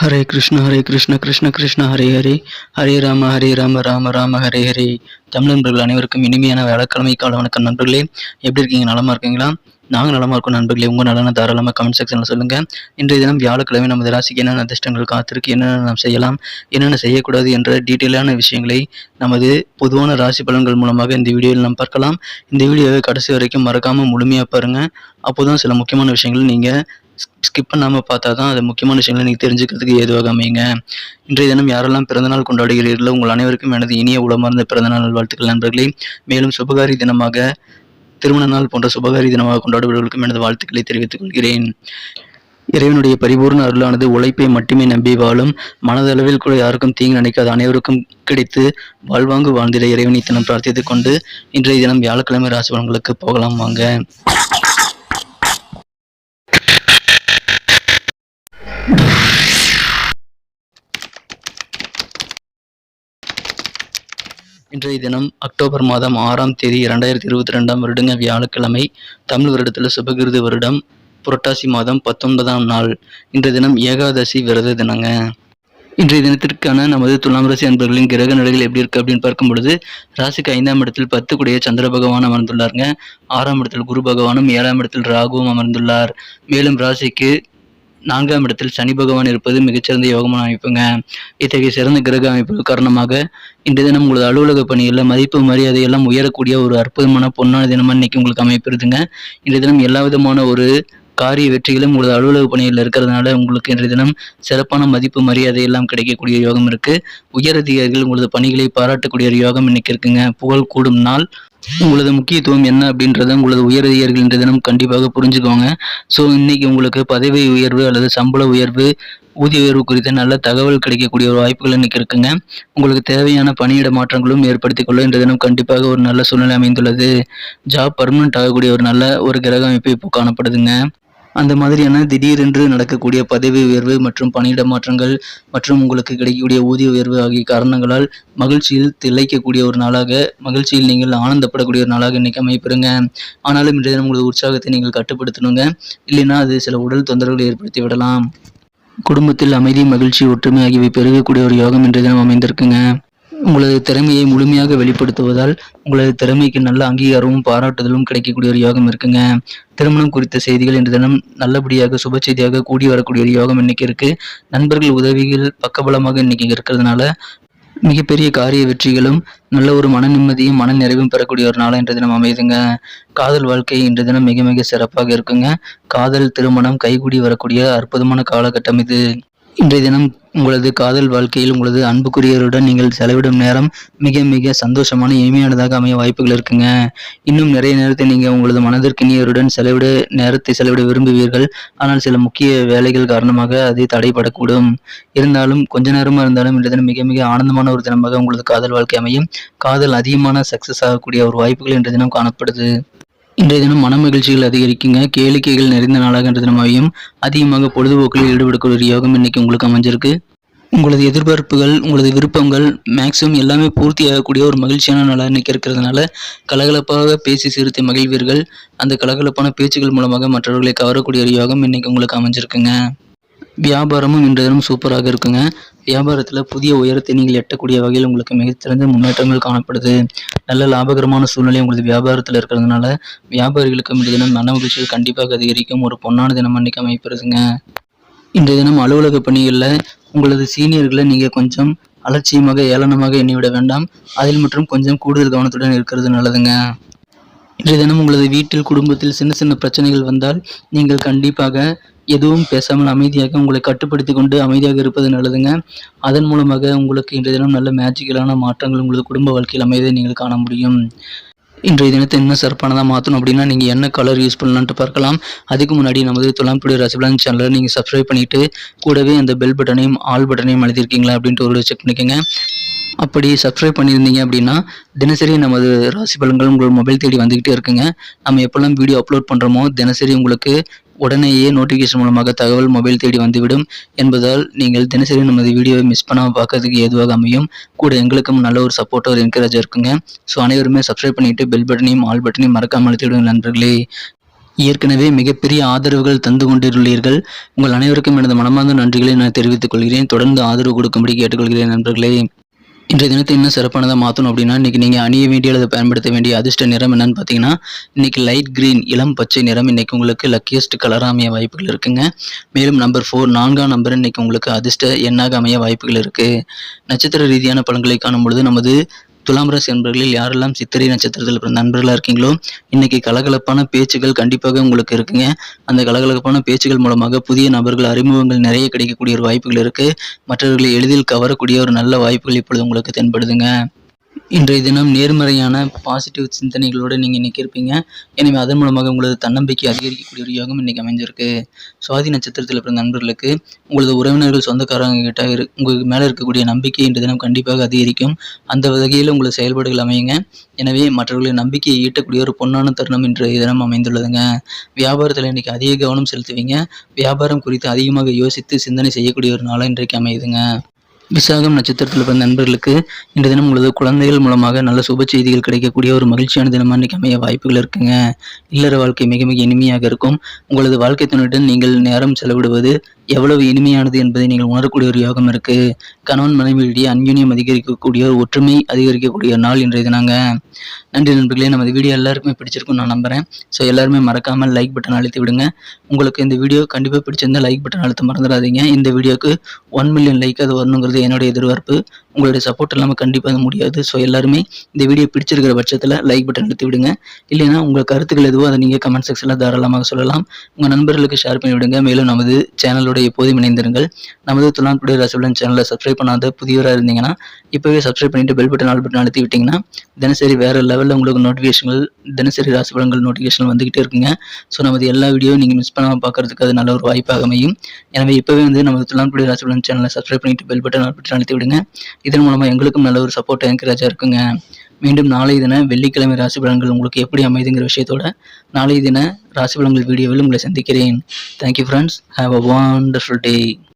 ஹரே கிருஷ்ண ஹரே கிருஷ்ண கிருஷ்ண கிருஷ்ண ஹரே ஹரே ஹரே ராம ஹரே ராம ராம ராம ஹரே ஹரே தமிழ் நண்பர்கள் அனைவருக்கும் இனிமையான வியாழக்கிழமை கால வணக்கம் நண்பர்களே. எப்படி இருக்கீங்க? நலமா இருக்கீங்களா? நாங்கள் நலமாக இருக்கோம் நண்பர்களே. உங்கள் நலனை தாராளமாக கமெண்ட் செக்ஷனில் சொல்லுங்கள் இன்றைய தினம் வியாழக்கிழமை நமது ராசிக்கு என்னென்ன அதிர்ஷ்டங்கள் காத்திருக்கு என்னென்ன நாம் செய்யலாம் என்னென்ன செய்யக்கூடாது என்ற டீட்டெயிலான விஷயங்களை நமது பொதுவான ராசி பலன்கள் மூலமாக இந்த வீடியோவில் நாம் பார்க்கலாம். இந்த வீடியோவை கடைசி வரைக்கும் மறக்காமல் முழுமையாக பாருங்கள் அப்போதான் சில முக்கியமான விஷயங்கள் நீங்கள் ஸ்கிப் பண்ணாமல் பார்த்தா தான் அது முக்கியமான விஷயங்களை நீங்கள் தெரிஞ்சுக்கிறதுக்கு ஏதுவாக அமையுங்க. இன்றைய தினம் யாரெல்லாம் பிறந்தநாள் கொண்டாடுகிறீர்களோ உங்கள் அனைவருக்கும் எனது இனிய உளமார்ந்த பிறந்தநாள் வாழ்த்துக்கள் நண்பர்களே. மேலும் சுபகாரி தினமாக திருமண நாள் போன்ற சுபகாரி தினமாக கொண்டாடுபவர்களுக்கும் எனது வாழ்த்துக்களை தெரிவித்துக் கொள்கிறேன். இறைவனுடைய பரிபூர்ண அருளானது உழைப்பை மட்டுமே நம்பி வாழும் மனதளவில் கூட யாருக்கும் தீங்கு நினைக்காத அனைவருக்கும் கிடைத்து வாழ்வாங்கு வாழ்ந்திட இறைவனை தினம் பிரார்த்தித்துக் கொண்டு இன்றைய தினம் வியாழக்கிழமை ராசி பலன்களுக்கு போகலாம் வாங்க. இன்றைய தினம் அக்டோபர் மாதம் ஆறாம் தேதி இரண்டாயிரத்தி இருபத்தி ரெண்டாம் வருடங்க வியாழக்கிழமை தமிழ் வருடத்தில் சுபகிருது வருடம் புரட்டாசி மாதம் பத்தொன்பதாம் நாள். இன்றைய தினம் ஏகாதசி விரத தினங்க. இன்றைய தினத்திற்கான நமது துலாம் ராசி அன்பர்களின் கிரக நிலைகள் எப்படி இருக்கு அப்படின்னு பார்க்கும் பொழுது ராசிக்கு ஐந்தாம் இடத்தில் பத்து கூடிய சந்திர பகவான் அமர்ந்துள்ளாருங்க. ஆறாம் இடத்தில் குரு பகவானும் ஏழாம் இடத்தில் ராகுவும் அமர்ந்துள்ளார். மேலும் ராசிக்கு நான்காம் இடத்தில் சனி பகவான் இருப்பது மிகச்சிறந்த யோகமான அமைப்புங்க. இத்தகைய சிறந்த கிரக அமைப்புகள் காரணமாக இன்றைய தினம் உங்களது அலுவலக பணியில் மதிப்பு மரியாதை எல்லாம் உயரக்கூடிய ஒரு அற்புதமான பொன்னான தினமாக இன்னைக்கு உங்களுக்கு அமைப்பிருதுங்க இன்றைய தினம் எல்லா விதமான ஒரு காரிய வெற்றிகளும் உங்களது அலுவலக பணியில் இருக்கிறதுனால உங்களுக்கு இன்றைய தினம் சிறப்பான மதிப்பு மரியாதை எல்லாம் கிடைக்கக்கூடிய யோகம் இருக்கு. உயரதிகாரிகள் உங்களது பணிகளை பாராட்டக்கூடிய ஒரு யோகம் இன்னைக்கு இருக்குங்க. புகழ் கூடும் நாள். உங்களது முக்கியத்துவம் என்ன அப்படின்றத உங்களது உயரதிகாரிகள் இன்றைய தினம் கண்டிப்பாக புரிஞ்சுக்கோங்க ஸோ இன்னைக்கு உங்களுக்கு பதவி உயர்வு அல்லது சம்பள உயர்வு ஊதிய உயர்வு குறித்த நல்ல தகவல் கிடைக்கக்கூடிய ஒரு வாய்ப்புகள் இன்னைக்கு இருக்குங்க. உங்களுக்கு தேவையான பணியிட மாற்றங்களும் ஏற்படுத்திக் கொள்ள இன்றைய தினம் கண்டிப்பாக ஒரு நல்ல சூழ்நிலை அமைந்துள்ளது. ஜாப் பர்மனெண்ட் ஆகக்கூடிய ஒரு நல்ல ஒரு கிரக அமைப்பு இப்போ காணப்படுதுங்க. அந்த மாதிரியான திடீரென்று நடக்கக்கூடிய பதவி உயர்வு மற்றும் பணியிட மாற்றங்கள் மற்றும் உங்களுக்கு கிடைக்கக்கூடிய ஊதிய உயர்வு ஆகிய காரணங்களால் மகிழ்ச்சியில் திளைக்கக்கூடிய ஒரு நாளாக மகிழ்ச்சியில் நீங்கள் ஆனந்தப்படக்கூடிய ஒரு நாளாக இன்னைக்கு அமைப்பிருங்க ஆனாலும் இன்றைய தினம் உங்களது உற்சாகத்தை நீங்கள் கட்டுப்படுத்தணுங்க. இல்லைன்னா அது சில உடல் தொந்தரவுகளை ஏற்படுத்தி விடலாம். குடும்பத்தில் அமைதி மகிழ்ச்சி ஒற்றுமை ஆகியவை பெருகக்கூடிய ஒரு யோகம் இன்றைய தினம் அமைந்திருக்குங்க. உங்களது திறமையை முழுமையாக வெளிப்படுத்துவதால் உங்களது திறமைக்கு நல்ல அங்கீகாரமும் பாராட்டுதலும் கிடைக்கக்கூடிய ஒரு யோகம் இருக்குங்க. திருமணம் குறித்த செய்திகள் இன்று தினம் நல்லபடியாக சுப செய்தியாக கூடி வரக்கூடிய ஒரு யோகம் இன்னைக்கு இருக்கு. நண்பர்கள் உதவிகள் பக்கபலமாக இன்னைக்கு இருக்கிறதுனால மிகப்பெரிய காரிய வெற்றிகளும் நல்ல ஒரு மன நிம்மதியும் மன நிறைவும் பெறக்கூடிய ஒரு நாளாக இன்று தினம் அமைதுங்க. காதல் வாழ்க்கை இன்று தினம் மிக மிக சிறப்பாக இருக்குங்க. காதல் திருமணம் கைகூடி வரக்கூடிய அற்புதமான காலகட்டம் இது. இன்றைய தினம் உங்களது காதல் வாழ்க்கையில் உங்களது அன்புக்குரியவருடன் நீங்கள் செலவிடும் நேரம் மிக மிக சந்தோஷமான இனிமையானதாக அமைய வாய்ப்புகள் இருக்குங்க. இன்னும் நிறைய நேரத்தை நீங்கள் உங்களது மனதிற்கினியருடன் செலவிட நேரத்தை செலவிட விரும்புவீர்கள். ஆனால் சில முக்கிய வேலைகள் காரணமாக அது தடைபடக்கூடும். இருந்தாலும் கொஞ்ச நேரமாக இருந்தாலும் இன்றைய தினம் மிக மிக ஆனந்தமான ஒரு தினமாக உங்களது காதல் வாழ்க்கை அமையும். காதல் அதிகமான சக்சஸ் ஆகக்கூடிய ஒரு வாய்ப்புகள் இன்றைய தினம் காணப்படுது. இன்றைய தினம் மன மகிழ்ச்சிகள் அதிகரிக்குங்க. கேளிக்கைகள் நிறைந்த நாளாக இன்றைய தினம் அதிகமாக பொழுதுபோக்கில் ஈடுபடக்கூடிய யோகம் இன்னைக்கு உங்களுக்கு அமைஞ்சிருக்கு. உங்களது எதிர்பார்ப்புகள் உங்களது விருப்பங்கள் மேக்ஸிமம் எல்லாமே பூர்த்தி ஆகக்கூடிய ஒரு மகிழ்ச்சியான நாளாக இன்னைக்கு இருக்கிறதுனால கலகலப்பாக பேசி சிரித்து மகிழ்வீர்கள். அந்த கலகலப்பான பேச்சுகள் மூலமாக மற்றவர்களை கவரக்கூடிய ஒரு யோகம் இன்னைக்கு உங்களுக்கு அமைஞ்சிருக்குங்க. வியாபாரமும் இன்றைய தினம் சூப்பராக இருக்குங்க. வியாபாரத்தில் புதிய உயரத்தை நீங்கள் எட்டக்கூடிய வகையில் உங்களுக்கு மிகச்சிறந்த முன்னேற்றங்கள் காணப்படுது. நல்ல லாபகரமான சூழ்நிலை உங்களது வியாபாரத்தில் இருக்கிறதுனால வியாபாரிகளுக்கு இன்றைய தினம் மன மகிழ்ச்சிகள் கண்டிப்பாக அதிகரிக்கும். ஒரு பொன்னான தினம் அன்னைக்கு அமைப்பிருதுங்க இன்றைய தினம் அலுவலக பணிகளில் உங்களது சீனியர்களை நீங்கள் கொஞ்சம் அலட்சியமாக ஏளனமாக எண்ணிவிட வேண்டாம். அதில் மற்றும் கொஞ்சம் கூடுதல் கவனத்துடன் இருக்கிறது நல்லதுங்க. இன்றைய தினம் உங்களது வீட்டில் குடும்பத்தில் சின்ன சின்ன பிரச்சனைகள் வந்தால் நீங்கள் கண்டிப்பாக எதுவும் பேசாமல் அமைதியாக உங்களை கட்டுப்படுத்தி கொண்டு அமைதியாக இருப்பது நல்லதுங்க. அதன் மூலமாக உங்களுக்கு இன்றைய தினம் நல்ல மேஜிக்கலான மாற்றங்கள் உங்களது குடும்ப வாழ்க்கையில் அமைதியை நீங்கள் காண முடியும். இன்றைய தினத்தை இன்னும் சிறப்பானதாக மாற்றணும் அப்படின்னா நீங்கள் என்ன கலர் யூஸ் பண்ணலான்ட்டு பார்க்கலாம். அதுக்கு முன்னாடி நமது துலாம்புடி ரசிபலன் சேனலை நீங்கள் சப்ஸ்கிரைப் பண்ணிவிட்டு கூடவே அந்த பெல் பட்டனையும் ஆல் பட்டனையும் அழுத்திருக்கீங்களா அப்படின்ட்டு ஒரு செக் பண்ணிக்கோங்க. அப்படி சப்ஸ்கிரைப் பண்ணியிருந்தீங்க அப்படின்னா தினசரி நமது ராசி பலன்கள் உங்கள் மொபைல் தேடி வந்துக்கிட்டே இருக்குங்க. நம்ம எப்போல்லாம் வீடியோ அப்லோட் பண்ணுறோமோ தினசரி உங்களுக்கு உடனேயே நோட்டிஃபிகேஷன் மூலமாக தகவல் மொபைல் தேடி வந்துவிடும் என்பதால் நீங்கள் தினசரி நமது வீடியோவை மிஸ் பண்ணாமல் பார்க்கறதுக்கு ஏதுவாக அமையும். கூட எங்களுக்கும் நல்ல ஒரு சப்போர்ட் ஒரு என்கரேஜாக இருக்குங்க. ஸோ அனைவருமே சப்ஸ்கிரைப் பண்ணிவிட்டு பெல் பட்டனையும் ஆல் பட்டனையும் மறக்காமல் அழுத்திவிடுங்க நண்பர்களே. ஏற்கனவே மிகப்பெரிய ஆதரவுகள் தந்து கொண்டுள்ளீர்கள் உங்கள் அனைவருக்கும் எனது மனமார்ந்த நன்றிகளை நான் தெரிவித்துக் கொள்கிறேன். தொடர்ந்து ஆதரவு கொடுக்கும்படி கேட்டுக்கொள்கிறேன் நண்பர்களே. இன்றைய தினத்தை இன்னும் சிறப்பானதாக மாற்றணும் அப்படின்னா இன்றைக்கி நீங்கள் அணிய வேண்டிய அல்லது பயன்படுத்த வேண்டிய அதிர்ஷ்ட நிறம் என்னன்னு பார்த்தீங்கன்னா இன்றைக்கி லைட் க்ரீன் இளம் பச்சை நிறம் இன்றைக்கி உங்களுக்கு லக்கியஸ்ட் கலராக அமைய வாய்ப்புகள் இருக்குங்க. மேலும் நம்பர் ஃபோர் நான்காம் நம்பர் இன்றைக்கி உங்களுக்கு அதிர்ஷ்ட எண்ணாக அமைய வாய்ப்புகள் இருக்குது நட்சத்திர ரீதியான பலன்களை காணும் பொழுது நமது துலாம் ராசி நண்பர்களில் யாரெல்லாம் சித்திரை நட்சத்திரத்தில் பிறந்த நண்பர்களாக இருக்கீங்களோ இன்னைக்கு கலகலப்பான பேச்சுகள் கண்டிப்பாக உங்களுக்கு இருக்குங்க. அந்த கலகலப்பான பேச்சுகள் மூலமாக புதிய நபர்கள் அறிமுகங்கள் நிறைய கிடைக்கக்கூடிய ஒரு வாய்ப்புகள் இருக்கு. மற்றவர்களை எளிதில் கவரக்கூடிய ஒரு நல்ல வாய்ப்புகள் இப்பொழுது உங்களுக்கு தென்படுதுங்க. இன்றைய தினம் நேர்மறையான பாசிட்டிவ் சிந்தனைகளோடு நீங்கள் நிற்கிருப்பீங்க. இருப்பீங்க எனவே அதன் மூலமாக உங்களது தன்னம்பிக்கை அதிகரிக்கக்கூடிய ஒரு யோகம் இன்றைக்கி அமைஞ்சிருக்கு. சுவாதி நட்சத்திரத்தில் பிறந்த நண்பர்களுக்கு உங்களது உறவினர்கள் சொந்தக்காரங்க கிட்ட இரு உங்களுக்கு மேலே இருக்கக்கூடிய நம்பிக்கை இன்றைய தினம் கண்டிப்பாக அதிகரிக்கும். அந்த வகையில் உங்களது செயல்பாடுகள் அமையுங்க. எனவே மற்றவர்களின் நம்பிக்கையை ஈட்டக்கூடிய ஒரு பொன்னான தருணம் இன்றைய தினம் அமைந்துள்ளதுங்க. வியாபாரத்தில் இன்றைக்கி அதிக கவனம் செலுத்துவீங்க. வியாபாரம் குறித்து அதிகமாக யோசித்து சிந்தனை செய்யக்கூடிய ஒரு நாளாக இன்றைக்கு அமையுதுங்க. விசாகம் நட்சத்திரத்தில் பிறந்த நண்பர்களுக்கு இன்று தினம் உங்களது குழந்தைகள் மூலமாக நல்ல சுப செய்திகள் கிடைக்கக்கூடிய ஒரு மகிழ்ச்சியான தினமாக இன்னைக்கு அமைய வாய்ப்புகள் இருக்குங்க. இல்லற வாழ்க்கை மிக மிக இனிமையாக இருக்கும். உங்களது வாழ்க்கை துணையுடன் நீங்கள் நேரம் செலவிடுவது எவ்வளவு இனிமையானது என்பதை நீங்கள் உணரக்கூடிய ஒரு யோகம் இருக்கு. கணவன் மனைவியிடையே அன்யூனியம் அதிகரிக்கக்கூடிய ஒரு ஒற்றுமை அதிகரிக்கக்கூடிய ஒரு நாள் இன்றைய தினாங்க. நன்றி நண்பர்களே நமது வீடியோ எல்லாருக்குமே பிடிச்சிருக்கும் நான் நம்புறேன். ஸோ எல்லாருமே மறக்காமல் லைக் பட்டன் அழுத்தி விடுங்க. உங்களுக்கு இந்த வீடியோ கண்டிப்பாக பிடிச்சிருந்தால் லைக் பட்டன் அழுத்த மறந்துடாதீங்க. இந்த வீடியோக்கு ஒன் மில்லியன் லைக் அது வரணுங்கிறது என்னுடைய எதிர்பார்ப்பு. உங்களுடைய சப்போர்ட் இல்லாமல் கண்டிப்பாக முடியாது. ஸோ எல்லாருமே இந்த வீடியோ பிடிச்சிருக்கிற பட்சத்தில் லைக் பட்டன் அழுத்தி விடுங்க. இல்லைன்னா உங்கள் கருத்துக்கள் எதுவோ அதை நீங்கள் கமெண்ட் செக்ஷனில் தாராளமாக சொல்லலாம். உங்கள் நண்பர்களுக்கு ஷேர் பண்ணி விடுங்க. மேலும் நமது சேனலோட எப்போதும் இணைந்திருங்கள். நமது துலான்புடைய ரசகுலன் சேனலை சப்ஸ்கிரைப் பண்ணாத புதியவராக இருந்தீங்கன்னா இப்போவே சப்ஸ்கிரைப் பண்ணிட்டு பெல் பட்டன் ஆல் பட்டன் அழுத்தி விட்டிங்கன்னா தினசரி வேறு லெவலில் உங்களுக்கு நோட்டிஃபிகேஷன்கள் தினசரி ராசி பலன்கள் நோட்டிஃபிகேஷன் வந்துகிட்டே இருக்குங்க. ஸோ நமது எல்லா வீடியோ நீங்கள் மிஸ் பண்ணாமல் பார்க்கறதுக்கு அது நல்ல ஒரு வாய்ப்பாக அமையும். எனவே இப்போவே வந்து நமது துலான்புடைய ராசி பலன் சேனலை சப்ஸ்கிரைப் பண்ணிட்டு பெல் பட்டன் ஆல் பட்டன் அழுத்தி விடுங்க. இதன் மூலமாக எங்களுக்கும் நல்ல ஒரு சப்போர்ட் என்கரேஜாக இருக்குங்க. மீண்டும் நாளை தின வெள்ளிக்கிழமை ராசி பலன்கள் உங்களுக்கு எப்படி அமைதுங்கிற விஷயத்தோட நாளை தின ராசி பலன்கள் வீடியோவில் உங்களை சந்திக்கிறேன். Thank you friends have a one wonderful day.